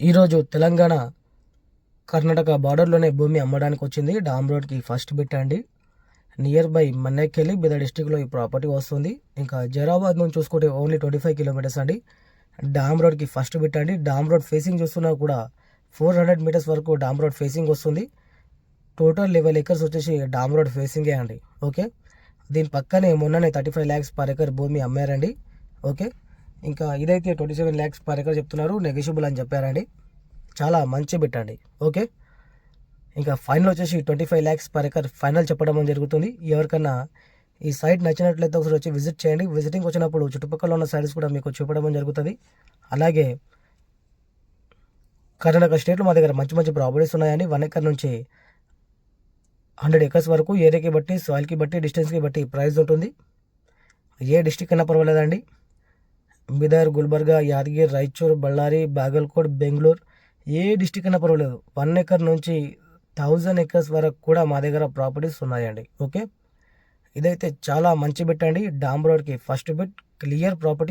ఈరోజు తెలంగాణ కర్ణాటక బార్డర్లోనే భూమి అమ్మడానికి వచ్చింది డామ్ రోడ్కి ఫస్ట్ బిట్ అండి. నియర్ బై మన్నెక్కెళ్ళి బిద డిస్టిక్లో ఈ ప్రాపర్టీ వస్తుంది. ఇంకా జైరాబాద్ నుంచి చూసుకుంటే ఓన్లీ ట్వంటీ ఫైవ్ కిలోమీటర్స్ అండి. డామ్ రోడ్కి ఫస్ట్ బిట్ అండి. డామ్ రోడ్ ఫేసింగ్ చూస్తున్నా కూడా ఫోర్ హండ్రెడ్ మీటర్స్ వరకు డామ్ రోడ్ ఫేసింగ్ వస్తుంది. టోటల్ లెవెల్ ఎకర్స్ వచ్చేసి డామ్ రోడ్ ఫేసింగే అండి. ఓకే? దీని పక్కనే మొన్ననే thirty five lakhs per acre భూమి అమ్మారండి. ఓకే? ఇంకా ఇదైతే twenty seven lakhs per acre చెప్తున్నారు. నెగోషియబుల్ అని చెప్పారండి. చాలా మంచి పెట్టండి ఓకే? ఇంకా ఫైనల్ వచ్చేసి twenty five lakhs per acre final చెప్పడం జరుగుతుంది. ఎవరికన్నా ఈ సైట్ నచ్చినట్లయితే ఒకసారి వచ్చి విజిట్ చేయండి. విజిటింగ్ వచ్చినప్పుడు చుట్టుపక్కల ఉన్న సైట్స్ కూడా మీకు చూపడం జరుగుతుంది. అలాగే కర్ణాటక స్టేట్లో మా దగ్గర మంచి మంచి ప్రాపర్టీస్ ఉన్నాయని వన్ ఎకర్ నుంచి హండ్రెడ్ ఎకర్స్ వరకు ఏరియాకి బట్టి సాయిల్కి బట్టి డిస్టెన్స్కి బట్టి ప్రైస్ ఉంటుంది. ఏ డిస్టిక్ అయినా పర్వాలేదండి. బిదర్ గుల్బర్గా యాదగిరి రాయచూర్ బళ్ళారి బాగల్కోట్ బెంగళూరు. ఏ డిస్టిక్ అయినా పర్వాలేదు. వన్ ఎకర్ నుంచి థౌజండ్ ఎకర్స్ వరకు కూడా మా దగ్గర ప్రాపర్టీస్ ఉన్నాయండి. ఓకే? ఇదైతే చాలా మంచి బిట్ అండి. డామ్ రోడ్కి ఫస్ట్ బిట్ క్లియర్ ప్రాపర్టీ.